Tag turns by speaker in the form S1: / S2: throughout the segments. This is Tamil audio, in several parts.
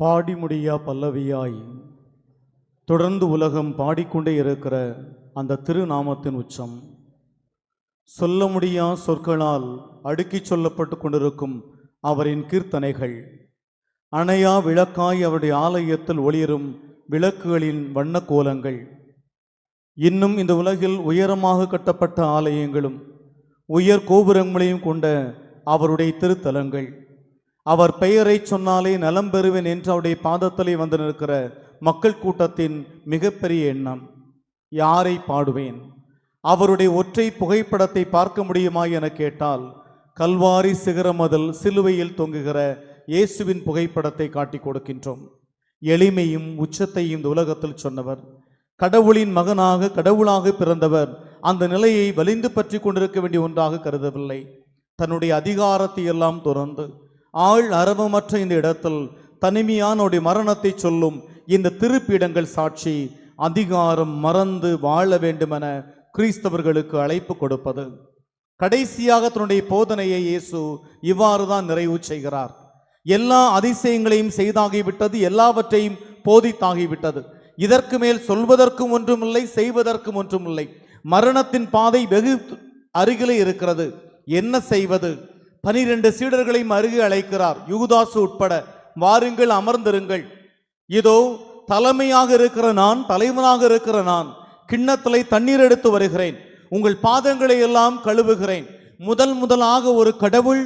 S1: பாடி முடியா பல்லவியாய் தொடர்ந்து உலகம் பாடிக்கொண்டே இருக்கிற அந்த திருநாமத்தின் உச்சம். சொல்ல முடியா சொற்களால் அடுக்கிச் சொல்லப்பட்டு கொண்டிருக்கும் அவரின் கீர்த்தனைகள். அணையா விளக்காய் அவருடைய ஆலயத்தில் ஒளிரும் விளக்குகளின் வண்ண கோலங்கள் இன்னும் இந்த உலகில் உயரமாக கட்டப்பட்ட ஆலயங்களும் உயர் கோபுரங்களையும் கொண்ட அவருடைய திருத்தலங்கள். அவர் பெயரை சொன்னாலே நலம் பெறுவேன் என்று அவருடைய பாதத்திலே வந்து நிற்கிற மக்கள் கூட்டத்தின் மிகப்பெரிய எண்ணம். யாரை பாடுவேன்? அவருடைய ஒற்றை புகைப்படத்தை பார்க்க முடியுமா என கேட்டால் கல்வாரி சிகரமதில் சிலுவையில் தொங்குகிற இயேசுவின் புகைப்படத்தை காட்டி கொடுக்கின்றோம். எளிமையும் உச்சத்தையும் இந்த உலகத்தில் சொன்னவர். கடவுளின் மகனாக கடவுளாக பிறந்தவர். அந்த நிலையை வலிந்து பற்றி கொண்டிருக்க வேண்டிய ஒன்றாக கருதவில்லை. தன்னுடைய அதிகாரத்தை எல்லாம் துறந்து ஆள் அரவமற்ற இந்த இடத்தில் தனிமையானுடைய மரணத்தை சொல்லும் இந்த திருப்பீடங்கள் சாட்சி அதிகாரம் மறந்து வாழ வேண்டுமென கிறிஸ்தவர்களுக்கு அழைப்பு கொடுப்பது. கடைசியாக தன்னுடைய போதனையை இயேசு இவ்வாறு தான் நிறைவு செய்கிறார். எல்லா அதிசயங்களையும் செய்தாகிவிட்டது எல்லாவற்றையும் போதித்தாகிவிட்டது. இதற்கு மேல் சொல்வதற்கும் ஒன்றுமில்லை செய்வதற்கும் ஒன்றுமில்லை. மரணத்தின் பாதை வெகு அருகிலே இருக்கிறது. என்ன செய்வது? பனிரெண்டு சீடர்களையும் அருகே அழைக்கிறார். யூதாசு உட்பட வாருங்கள் அமர்ந்திருங்கள். இதோ தலைமையாக இருக்கிற நான் தலைவனாக இருக்கிற நான் கிண்ணத்திலே தண்ணீர் எடுத்து வருகிறேன். உங்கள் பாதங்களை எல்லாம் கழுவுகிறேன். முதல் முதலாக ஒரு கடவுள்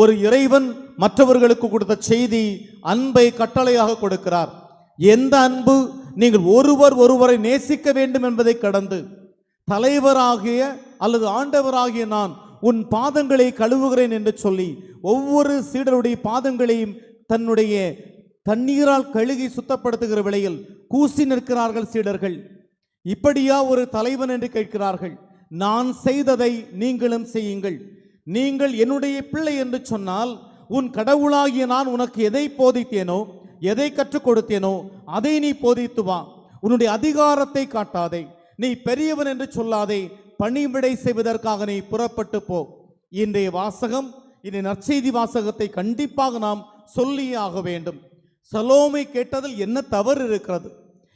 S1: ஒரு இறைவன் மற்றவர்களுக்கு கொடுத்த செய்தி அன்பை கட்டளையாக கொடுக்கிறார். எந்த அன்பு? நீங்கள் ஒருவர் ஒருவரை நேசிக்க வேண்டும் என்பதை கடந்து தலைவராகிய அல்லது ஆண்டவராகிய நான் உன் பாதங்களை கழுவுகிறேன் என்று சொல்லி ஒவ்வொரு சீடருடைய பாதங்களையும் தன்னுடைய தண்ணீரால் கழுகி சுத்தப்படுத்துகிற விலையில் கூசி நிற்கிறார்கள் சீடர்கள். இப்படியா ஒரு தலைவன் என்று கேட்கிறார்கள். நான் செய்ததை நீங்களும் செய்யுங்கள். நீங்கள் என்னுடைய பிள்ளை என்று சொன்னால் உன் கடவுளாகிய நான் உனக்கு எதை போதித்தேனோ எதை கற்றுக் கொடுத்தேனோ அதை நீ போதித்து வா. உன்னுடைய அதிகாரத்தை காட்டாதே. நீ பெரியவன் என்று சொல்லாதே. பணிவிடை செய்வதற்காக நீ புறப்பட்டு போ. இன்றைய வாசகம் இனி நற்செய்தி வாசகத்தை கண்டிப்பாக நாம் சொல்லியே ஆக வேண்டும். சலோமை கேட்டதில் என்ன தவறு இருக்கிறது?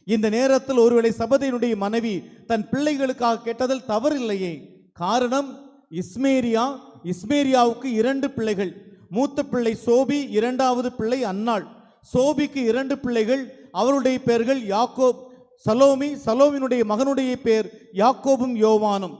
S1: இந்த நேரத்தில் ஒருவேளை சபதையினுடைய மனைவி தன் பிள்ளைகளுக்காக கேட்டதில் தவறு இல்லையே. காரணம் இஸ்மேரியா இஸ்மேரியாவுக்கு இரண்டு பிள்ளைகள். மூத்த பிள்ளை சோபி இரண்டாவது பிள்ளை அன்னாள். சோபிக்கு இரண்டு பிள்ளைகள் அவருடைய பெயர்கள் யாக்கோப் சலோமி சலோமினுடைய மகனுடைய பேர் யாக்கோபும் யோவானும்.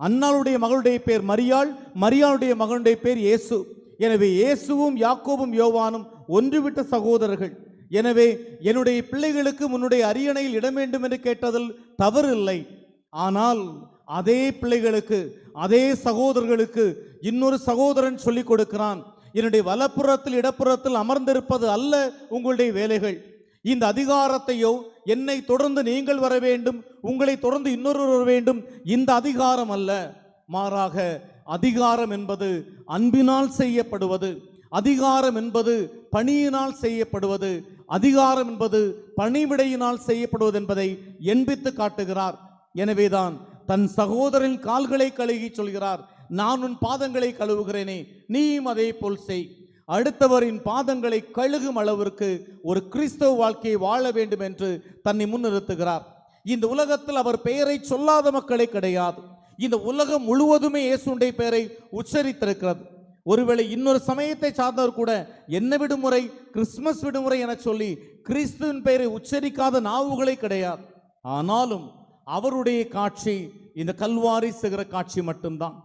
S1: அன்னாளுடைய மகளுடைய பேர் மரியாள் மரியாளுடைய மகனுடைய பேர் இயேசு. எனவே இயேசுவும் யாக்கோபும் யோவானும் ஒன்றுவிட்ட சகோதரர்கள். எனவே என்னுடைய பிள்ளைகளுக்கு உன்னுடைய அரியணையில் இடம் வேண்டும் என்று கேட்டதில் தவறு இல்லை. ஆனால் அதே பிள்ளைகளுக்கு அதே சகோதரர்களுக்கு இன்னொரு சகோதரன் சொல்லிக் கொடுக்கிறான். என்னுடைய வலப்புறத்தில் இடப்புறத்தில் அமர்ந்திருப்பது அல்ல உங்களுடைய வேலைகள். இந்த அதிகாரத்தையோ என்னை தொடர்ந்து நீங்கள் வர வேண்டும் உங்களை தொடர்ந்து இன்னொருவர் வர வேண்டும். இந்த அதிகாரம் அல்ல. மாறாக அதிகாரம் என்பது அன்பினால் செய்யப்படுவது. அதிகாரம் என்பது பணியினால் செய்யப்படுவது. அதிகாரம் என்பது பணிவிடையினால் செய்யப்படுவது என்பதை எண்பித்து காட்டுகிறார். எனவேதான் தன் சகோதரின் கால்களை கழுகி சொல்கிறார். நான் உன் பாதங்களை கழுவுகிறேனே நீயும் அதே போல் செய். அடுத்தவரின் பாதங்களை கழுகும் அளவிற்கு ஒரு கிறிஸ்தவ வாழ்க்கையை வாழ வேண்டும் என்று தன்னை முன்னிறுத்துகிறார். இந்த உலகத்தில் அவர் பெயரை சொல்லாத மக்களே கிடையாது. இந்த உலகம் முழுவதுமே இயேசுடைய பெயரை உச்சரித்திருக்கிறது. ஒருவேளை இன்னொரு சமயத்தை சார்ந்தவர் கூட என்ன விடுமுறை கிறிஸ்துமஸ் விடுமுறை என சொல்லி கிறிஸ்துவின் பெயரை உச்சரிக்காத நாவுகளே கிடையாது. ஆனாலும் அவருடைய காட்சி இந்த கல்வாரி சிகர காட்சி மட்டும்தான்.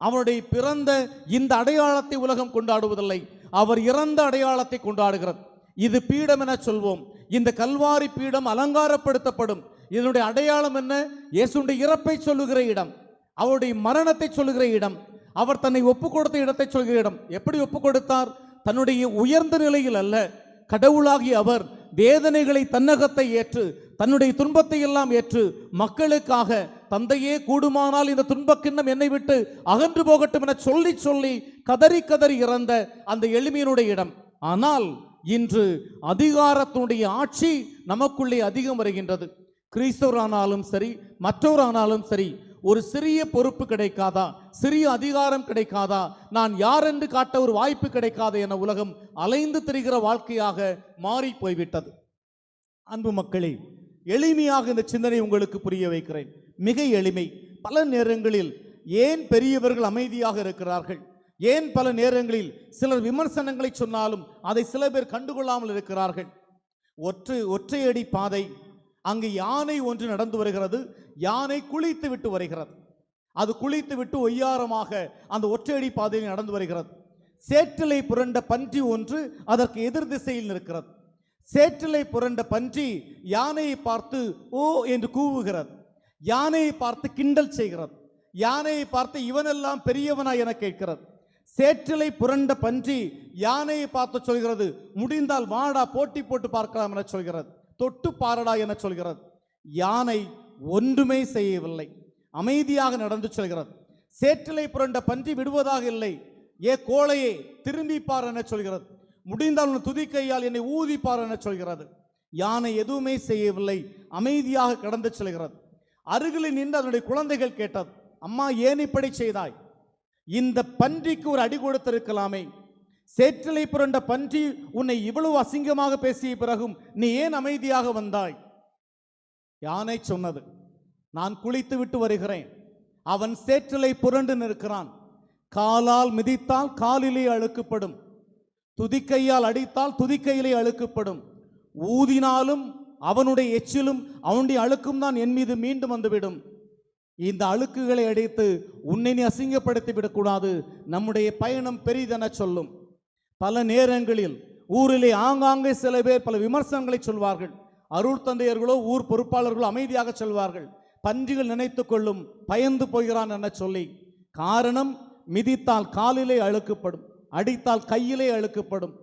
S1: அவருடைய பிறந்த இந்த அடையாளத்தை உலகம் கொண்டாடுவதில்லை. அவர் இறந்த அடையாளத்தை கொண்டாடுகிறது. இது பீடம் என சொல்வோம். இந்த கல்வாரி பீடம் அலங்காரப்படுத்தப்படும். இதனுடைய அடையாளம் என்ன? இயேசுடைய இறப்பை சொல்லுகிற இடம். அவருடைய மரணத்தை சொல்லுகிற இடம். அவர் தன்னை ஒப்பு கொடுத்த இடத்தை சொல்கிற இடம். எப்படி ஒப்பு கொடுத்தார் தன்னுடைய உயர்ந்த நிலையில் அல்ல. கடவுளாகிய அவர் வேதனைகளை தன்னகத்தை ஏற்று தன்னுடைய துன்பத்தை எல்லாம் ஏற்று மக்களுக்காக தந்தையே கூடுமானால் இந்த துன்பக்கிண்ணம் என்னை விட்டு அகன்று போகட்டும் என சொல்லி சொல்லி கதறி கதறி இறந்த அந்த எளிமையினுடைய இடம். ஆனால் இன்று அதிகாரத்தினுடைய ஆட்சி நமக்குள்ளே அதிகம் வருகின்றது. கிறிஸ்தவரானாலும் சரி மற்றவரானாலும் சரி
S2: ஒரு சிறிய பொறுப்பு கிடைக்காதா? சிறிய அதிகாரம் கிடைக்காதா? நான் யார் என்று காட்ட ஒரு வாய்ப்பு கிடைக்காது என உலகம் அலைந்து திரிகிற வாழ்க்கையாக மாறி போய்விட்டது. அன்பு மக்களே எளிமையாக இந்த சிந்தனை உங்களுக்கு புரிய வைக்கிறேன். மிக எளிமை. பல நேரங்களில் ஏன் பெரியவர்கள் அமைதியாக இருக்கிறார்கள்? ஏன் பல நேரங்களில் சிலர் விமர்சனங்களை சொன்னாலும் அதை சில பேர் கண்டுகொள்ளாமல் இருக்கிறார்கள். ஒற்று ஒற்றையடி பாதை. அங்கு யானை ஒன்று நடந்து வருகிறது. யானை குளித்து விட்டு வருகிறது. அது குளித்து விட்டு ஒய்யாரமாக அந்த ஒற்றையடி பாதையில் நடந்து வருகிறது. சேற்றிலை புரண்ட பன்றி ஒன்று அதற்கு எதிர் திசையில் நிற்கிறது. சேற்றிலை புரண்ட பன்றி யானையை பார்த்து ஓ என்று கூவுகிறது. யானையை பார்த்து கிண்டல் செய்கிறது. யானையை பார்த்து இவனெல்லாம் பெரியவனா என கேட்கிறது. சேற்றிலை புரண்ட பன்றி யானையை பார்த்து சொல்கிறது. முடிந்தால் வாடா போட்டி போட்டு பார்க்கலாம் என சொல்கிறது. தொட்டு பாரடா என சொல்கிறது. யானை ஒன்றுமே செய்யவில்லை. அமைதியாக நடந்து செல்கிறது. சேற்றிலை புரண்ட பன்றி விடுவதாக இல்லை. ஏ கோழையே திரும்பி பார் என சொல்கிறது. முடிந்தால் உன் துதிக்கையால் என்னை ஊதிப்பார் என சொல்கிறது. யானை எதுவுமே செய்யவில்லை. அமைதியாக கடந்து செல்கிறது. அருகில் நின்று அதனுடைய குழந்தைகள் கேட்டது. அம்மா ஏன் இப்படி செய்தாய்? இந்த பன்றிக்கு ஒரு அடி கொடுத்திருக்கலாமே. சேற்றிலை புரண்ட பன்றி உன்னை இவ்வளவு அசிங்கமாக பேசிய பிறகும் நீ ஏன் அமைதியாக வந்தாய்? யானை சொன்னது நான் குளித்து விட்டு வருகிறேன். அவன் சேற்றிலை புரண்டு நிற்கிறான். காலால் மிதித்தால் காலிலே அழுக்குப்படும். துதிக்கையால் அடித்தால் துதிக்கையிலே அழுக்குப்படும். ஊதினாலும் அவனுடைய எச்சிலும் அவனுடைய அழுக்கும் தான் என் மீது மீண்டும் வந்துவிடும். இந்த அழுக்குகளை அடித்து உன்னை நீ அசிங்கப்படுத்தி விடக்கூடாது. நம்முடைய பயணம் பெரிதென சொல்லும். பல நேரங்களில் ஊரிலே ஆங்காங்கே சில பேர் பல விமர்சனங்களை சொல்வார்கள். அருள் தந்தையர்களோ ஊர் பொறுப்பாளர்களோ அமைதியாக சொல்வார்கள். பன்றிகள் நினைத்து கொள்ளும் பயந்து போகிறான் என சொல்லி. காரணம் மிதித்தால் காலிலே அழுக்குப்படும் அடித்தால் கையிலே அழுக்குப்படும்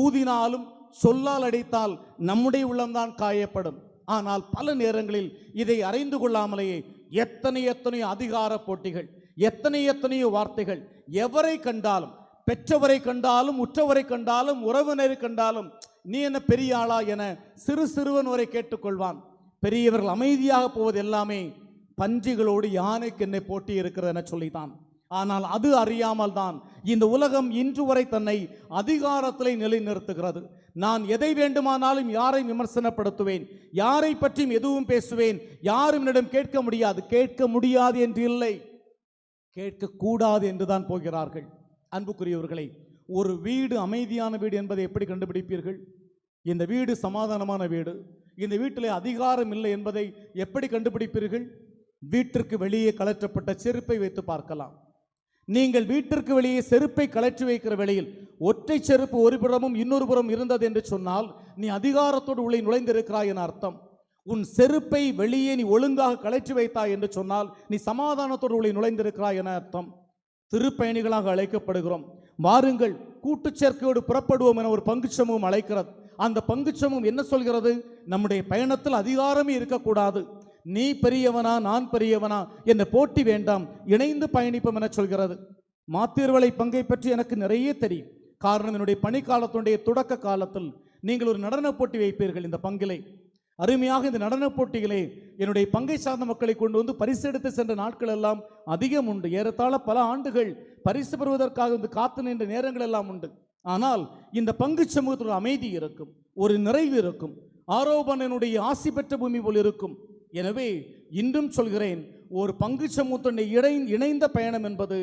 S2: ஊதினாலும் சொல்லால் அடித்தால் நம்முடைய உள்ளம்தான் காயப்படும். ஆனால் பல நேரங்களில் இதை அறிந்து கொள்ளாமலேயே எத்தனை எத்தனையோ அதிகார போட்டிகள் எத்தனை எத்தனையோ வார்த்தைகள் எவரை கண்டாலும் பெற்றவரை கண்டாலும் உற்றவரை கண்டாலும் உறவினரை கண்டாலும் நீ என்ன பெரிய ஆளா என சிறு சிறுவன் வரை கேட்டுக்கொள்வான். பெரியவர்கள் அமைதியாக போவது எல்லாமே பன்றிகளோடு யானைக்கு என்னை போட்டி இருக்கிறது என சொல்லித்தான். ஆனால் அது அறியாமல் தான் இந்த உலகம் இன்று வரை தன்னை அதிகாரத்திலே நிலைநிறுத்துகிறது. நான் எதை வேண்டுமானாலும் யாரை விமர்சனப்படுத்துவேன் யாரை பற்றியும் எதுவும் பேசுவேன் யாரும் என்னிடம் கேட்க முடியாது கேட்க முடியாது என்று இல்லை. கேட்கக்கூடாது என்று தான் போகிறார்கள். அன்புக்குரியவர்களை ஒரு வீடு அமைதியான வீடு என்பதை எப்படி கண்டுபிடிப்பீர்கள்? இந்த வீடு சமாதானமான வீடு இந்த வீட்டில் அதிகாரம் இல்லை என்பதை எப்படி கண்டுபிடிப்பீர்கள்? வீட்டிற்கு வெளியே கலற்றப்பட்ட செருப்பை வைத்து பார்க்கலாம். நீங்கள் வீட்டிற்கு வெளியே செருப்பை கலற்றி வைக்கிற வேளையில் ஒற்றை செருப்பு ஒரு புறமும் இன்னொரு புறம் இருந்தது என்று சொன்னால் நீ அதிகாரத்தோடு உள்ளே நுழைந்திருக்கிறாய் என அர்த்தம். உன் செருப்பை வெளியே நீ ஒழுங்காக கலற்றி வைத்தாய் என்று சொன்னால் நீ சமாதானத்தோடு உள்ளே நுழைந்திருக்கிறாய் என அர்த்தம். திருப்பயணிகளாக அழைக்கப்படுகிறோம். வாருங்கள் கூட்டுச் சேர்க்கையோடு புறப்படுவோம் என ஒரு பங்குச்சமும் அழைக்கிறது. அந்த பங்குச்சமும் என்ன சொல்கிறது? நம்முடைய பயணத்தில் அதிகாரமே இருக்கக்கூடாது. நீ பெரியவனா நான் பெரியவனா என்ற போட்டி வேண்டாம் இணைந்து பயணிப்போம் என சொல்கிறது. மாத்தீர்வளை பங்கை பற்றி எனக்கு நிறைய தெரியும். காரணம் என்னுடைய பணிக்காலத்துடைய தொடக்க காலத்தில் நீங்கள் ஒரு நடனப் போட்டி வைப்பீர்கள் இந்த பங்கிலே. அருமையாக இந்த நடனப் போட்டிகளே என்னுடைய பங்கை சார்ந்த மக்களை கொண்டு வந்து பரிசு எடுத்து சென்ற நாட்கள் எல்லாம் அதிகம் உண்டு. ஏறத்தாழ பல ஆண்டுகள் பரிசு பெறுவதற்காக வந்து காத்து நின்ற நேரங்கள் எல்லாம் உண்டு. ஆனால் இந்த பங்கு சமூகத்தில் ஒரு அமைதி இருக்கும் ஒரு நிறைவு இருக்கும். ஆரோபணனுடைய ஆசி பெற்ற பூமி போல் இருக்கும். எனவே இன்றும் சொல்கிறேன் ஒரு பங்கு சமூகத்துடைய இடை இணைந்த பயணம் என்பது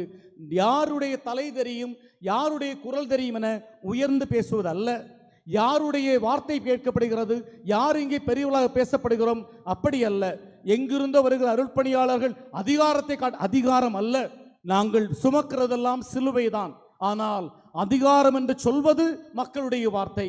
S2: யாருடைய தலை தெரியும் யாருடைய குரல் தெரியும் என உயர்ந்து பேசுவது அல்ல யாருடைய வார்த்தை கேட்கப்படுகிறது யார் இங்கே பெரியவளாக பேசப்படுகிறோம் அப்படி அல்ல. எங்கிருந்தோ வருகிற அருள்பணியாளர்கள் அதிகாரத்தை காட்ட அதிகாரம் அல்ல. நாங்கள் சுமக்கிறதெல்லாம் சிலுவைதான். ஆனால் அதிகாரம் என்று சொல்வது மக்களுடைய வார்த்தை.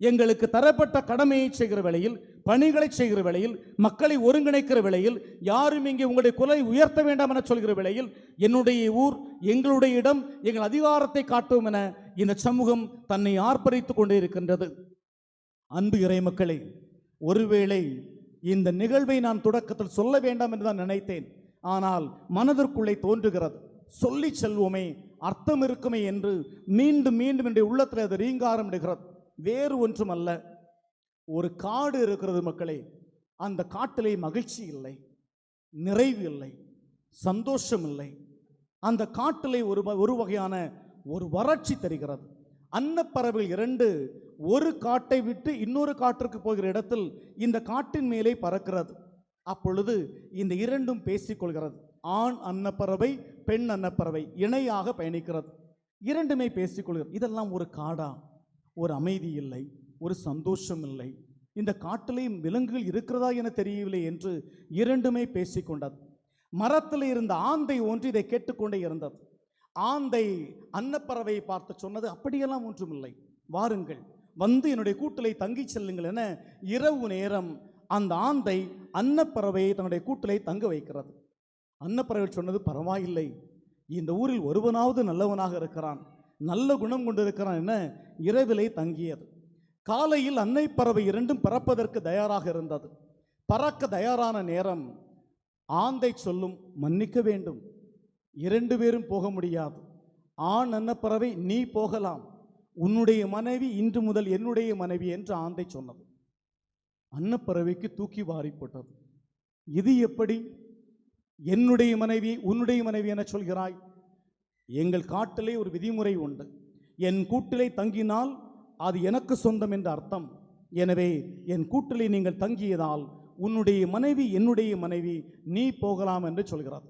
S2: எங்களுக்கு தரப்பட்ட கடமையை செய்கிற வேளையில் பணிகளை செய்கிற வேளையில் மக்களை ஒருங்கிணைக்கிற வேளையில் யாரும் இங்கே உங்களுடைய குரலை உயர்த்த வேண்டாம் என சொல்கிற வேளையில் என்னுடைய ஊர் எங்களுடைய இடம் எங்கள் அதிகாரத்தை காட்டும் என இந்த சமூகம் தன்னை ஆர்ப்பரித்துக் கொண்டே இருக்கின்றது. அன்பு இறை மக்களே ஒருவேளை இந்த நிகழ்வை நான் தொடக்கத்தில் சொல்ல வேண்டாம் என்று தான் நினைத்தேன். ஆனால் மனதிற்குள்ளே தோன்றுகிறது. சொல்லி செல்வோமே அர்த்தம் இருக்குமே என்று மீண்டும் மீண்டும் என்னுடைய உள்ளத்தில் அது ரீங்காரம் இடுகிறது. வேறு ஒன்றும் அல்ல ஒரு காடு இருக்கிறது மக்களே அந்த காட்டிலே மகிழ்ச்சி இல்லை நிறைவு இல்லை சந்தோஷம் இல்லை. அந்த காட்டிலே ஒரு வ- ஒரு வகையான ஒரு வறட்சி தருகிறது. அன்னப்பறவைகள் இரண்டு ஒரு காட்டை விட்டு இன்னொரு காட்டிற்கு போகிற இடத்தில் இந்த காட்டின் மேலே பறக்கிறது. அப்பொழுது இந்த இரண்டும் பேசிக்கொள்கிறது. ஆண் அன்னப்பறவை பெண் அன்னப்பறவை இணையாக பயணிக்கிறது. இரண்டுமே பேசிக்கொள்கிறது. இதெல்லாம் ஒரு காடா ஒரு அமைதி இல்லை. ஒரு சந்தோஷம் இல்லை இந்த காட்டிலே விலங்குகள் இருக்கிறதா என தெரியவில்லை என்று இரண்டுமே பேசிக்கொண்டது மரத்தில் இருந்த ஆந்தை ஒன்று இதை கேட்டுக்கொண்டே இருந்தது. ஆந்தை அன்னப்பறவையை பார்த்து சொன்னது அப்படியெல்லாம் ஒன்றுமில்லை. வாருங்கள். வந்து என்னுடைய கூட்டிலை தங்கி செல்லுங்கள் என இரவு நேரம் அந்த ஆந்தை அன்னப்பறவையை தன்னுடைய கூட்டிலை தங்க வைக்கிறது. அன்னப்பறவை சொன்னது பரவாயில்லை. இந்த ஊரில் ஒருவனாவது நல்லவனாக இருக்கிறான். நல்ல குணம் கொண்டிருக்கிறான் என இரவிலே தங்கியது. காலையில் அன்னை பறவை இரண்டும் பறப்பதற்கு தயாராக இருந்தது. பறக்க தயாரான நேரம் ஆந்தை சொல்லும் மன்னிக்க வேண்டும். இரண்டு பேரும் போக முடியாது. ஆண் அன்னப்பறவை நீ போகலாம். உன்னுடைய மனைவி இன்று முதல் என்னுடைய மனைவி என்று ஆந்தை சொன்னது. அன்னப்பறவைக்கு தூக்கி வாரி போட்டது இது எப்படி? என்னுடைய மனைவி உன்னுடைய மனைவி என சொல்கிறாய். எங்கள் காட்டிலே ஒரு விதிமுறை உண்டு. என் கூட்டிலே தங்கினால் அது எனக்கு சொந்தம் என்ற அர்த்தம். எனவே என் கூட்டிலே நீங்கள் தங்கியதால் உன்னுடைய மனைவி என்னுடைய மனைவி நீ போகலாம் என்று சொல்கிறார்.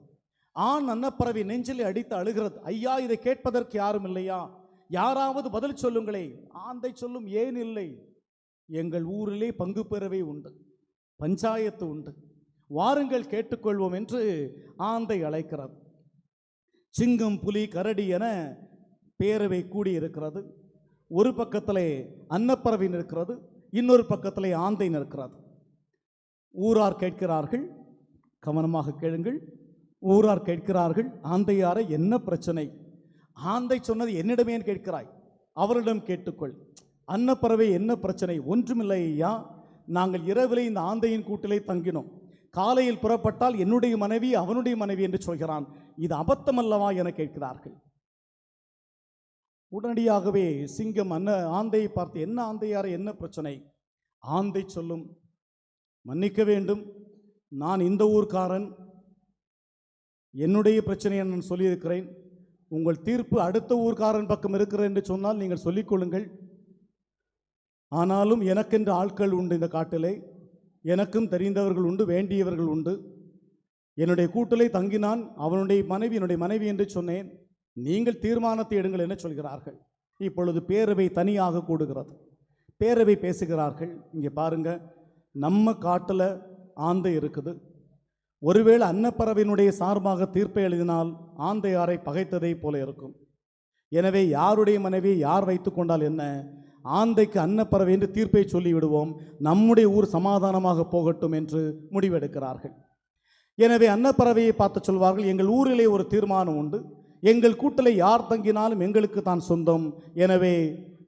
S2: ஆண் அன்னப்பறவை நெஞ்சிலே அடித்து அழுகிறது. ஐயா இதை கேட்பதற்கு யாரும் இல்லையா? யாராவது பதில் சொல்லுங்களே. ஆந்தை சொல்லும் ஏன் இல்லை? எங்கள் ஊரிலே பங்கு பெறவே உண்டு. பஞ்சாயத்து உண்டு. வாருங்கள் கேட்டுக்கொள்வோம் என்று ஆந்தை அழைக்கிறது சிங்கம் புலி கரடி என பேரவை கூடியிருக்கிறது. ஒரு பக்கத்தில் அன்னப்பறவை நிற்கிறது இன்னொரு பக்கத்தில் ஆந்தை நிற்கிறது. ஊரார் கேட்கிறார்கள் கவனமாக கேளுங்கள். ஊரார் கேட்கிறார்கள் ஆந்தையாரை என்ன பிரச்சனை? ஆந்தை சொன்னது என்னிடமே கேட்கிறாய்? அவரிடம் கேட்டுக்கொள். அன்னப்பறவை என்ன பிரச்சனை? ஒன்றுமில்லை ஐயா நாங்கள் இரவில் இந்த ஆந்தையின் கூட்டிலே தங்கினோம். காலையில் புறப்பட்டால் என்னுடைய மனைவி அவனுடைய மனைவி என்று சொல்கிறான். இது அபத்தமல்லவா என கேட்கிறார்கள். உடனடியாகவே சிங்கம் அன்ன ஆந்தையை பார்த்து என்ன ஆந்தையார் என்ன பிரச்சனை? ஆந்தை சொல்லும். மன்னிக்க வேண்டும். நான் இந்த ஊர்க்காரன். என்னுடைய பிரச்சனையை நான் சொல்லியிருக்கிறேன். உங்கள் தீர்ப்பு அடுத்த ஊர்க்காரன் பக்கம் இருக்கிறது என்று சொன்னால் நீங்கள் சொல்லிக்கொள்ளுங்கள் ஆனாலும் எனக்கென்று ஆட்கள் உண்டு இந்த காட்டிலே. எனக்கும் தெரிந்தவர்கள் உண்டு வேண்டியவர்கள் உண்டு. என்னுடைய கூட்டலை தங்கினான். அவனுடைய மனைவி என்னுடைய மனைவி என்று சொன்னேன். நீங்கள் தீர்மானத்தை எடுங்கள் என்ன சொல்கிறார்கள். இப்பொழுது பேரவை தனியாக கூடுகிறது. பேரவை பேசுகிறார்கள். இங்கே பாருங்க நம்ம காட்டில் ஆந்தை இருக்குது. ஒருவேளை அன்னப்பறவையினுடைய சார்பாக தீர்ப்பை எழுதினால் ஆந்தையாரை பகைத்ததை போல இருக்கும். எனவே யாருடைய மனைவி யார் வைத்து கொண்டால் என்ன? ஆந்தைக்கு அன்னப்பறவை என்று தீர்ப்பை சொல்லிவிடுவோம். நம்முடைய ஊர் சமாதானமாக போகட்டும் என்று முடிவெடுக்கிறார்கள். எனவே அன்னப்பறவையை பார்த்து சொல்வார்கள் எங்கள் ஊரிலே ஒரு தீர்மானம் உண்டு. எங்கள் கூட்டலை யார் தங்கினாலும் எங்களுக்கு தான் சொந்தம். எனவே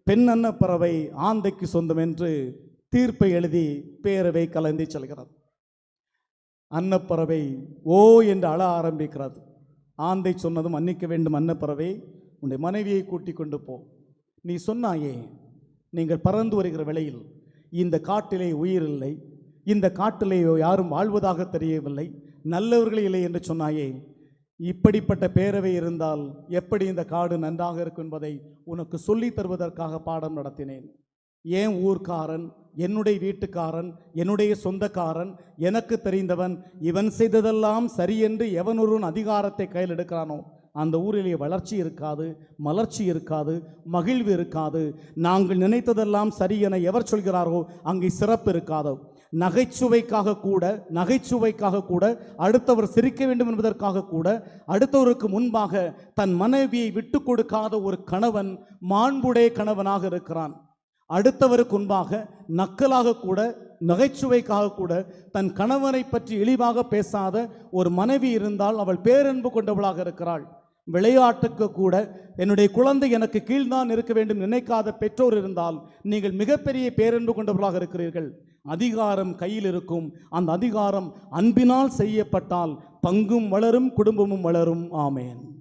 S2: பெண்ணன்ன பறவை ஆந்தைக்கு சொந்தம் என்று தீர்ப்பை எழுதி பேரவை கலந்து செல்கிறது. அன்னப்பறவை ஓ என்று அழ ஆரம்பிக்கிறது. ஆந்தை சொன்னதும் மன்னிக்க வேண்டும் அன்னப்பறவை உன்னுடைய மனைவியை கூட்டிக் கொண்டு போ. நீ சொன்னாயே நீங்கள் பறந்து வருகிற வேளையில் இந்த காட்டிலே உயிர் இல்லை. இந்த காட்டிலே யாரும் வாழ்வதாக தெரியவில்லை. நல்லவர்கள் இல்லை என்று சொன்னாயே இப்படிப்பட்ட பேரவை இருந்தால் எப்படி இந்த காடு நன்றாக இருக்கும் என்பதை உனக்கு சொல்லித் தருவதற்காக பாடம் நடத்தினேன். ஏன் ஊர்க்காரன் என்னுடைய வீட்டுக்காரன் என்னுடைய சொந்தக்காரன் எனக்கு தெரிந்தவன் இவன் செய்ததெல்லாம் சரி என்று எவன் ஒருவன் அதிகாரத்தை கையில் எடுக்கிறானோ அந்த ஊரிலே வளர்ச்சி இருக்காது மலர்ச்சி இருக்காது மகிழ்வு இருக்காது. நாங்கள் நினைத்ததெல்லாம் சரி என எவர் சொல்கிறாரோ அங்கே சிறப்பு இருக்காதோ. நகைச்சுவைக்காக கூட நகைச்சுவைக்காக கூட அடுத்தவர் சிரிக்க வேண்டும் என்பதற்காக கூட அடுத்தவருக்கு முன்பாக தன் மனைவியை விட்டு கொடுக்காத ஒரு கணவன் மாண்புடைய கணவனாக இருக்கிறான். அடுத்தவருக்கு முன்பாக நக்கலாக கூட நகைச்சுவைக்காக கூட தன் கணவனை பற்றி இழிவாக பேசாத ஒரு மனைவி இருந்தால் அவள் பேரன்பு கொண்டவளாக இருக்கிறாள். விளையாட்டுக்கு கூட என்னுடைய குழந்தை எனக்கு கீழ்தான் இருக்க வேண்டும் நினைக்காத பெற்றோர் இருந்தால் நீங்கள் மிகப்பெரிய பேரன்பு கொண்டவர்களாக இருக்கிறீர்கள். அதிகாரம் கையில் இருக்கும் அந்த அதிகாரம் அன்பினால் செய்யப்பட்டால் பங்கும் வளரும் குடும்பமும் வளரும். ஆமேன்.